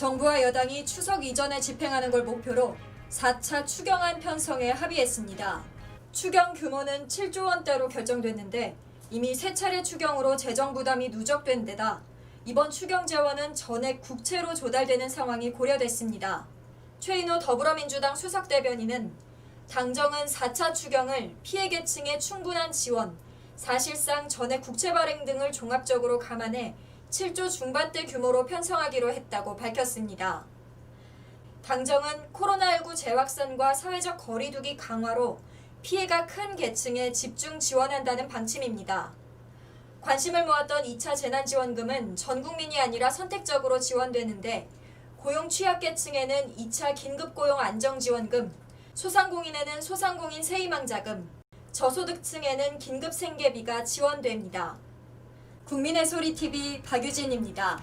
정부와 여당이 추석 이전에 집행하는 걸 목표로 4차 추경안 편성에 합의했습니다. 추경 규모는 7조 원대로 결정됐는데 이미 세 차례 추경으로 재정 부담이 누적된 데다 이번 추경 재원은 전액 국채로 조달되는 상황이 고려됐습니다. 최인호 더불어민주당 수석 대변인은 당정은 4차 추경을 피해 계층의 충분한 지원, 사실상 전액 국채 발행 등을 종합적으로 감안해 7조 중반대 규모로 편성하기로 했다고 밝혔습니다. 당정은 코로나19 재확산과 사회적 거리두기 강화로 피해가 큰 계층에 집중 지원한다는 방침입니다. 관심을 모았던 2차 재난지원금은 전 국민이 아니라 선택적으로 지원되는데 고용 취약계층에는 2차 긴급고용 안정지원금, 소상공인에는 소상공인 세희망자금, 저소득층에는 긴급생계비가 지원됩니다. 국민의 소리 TV 박유진입니다.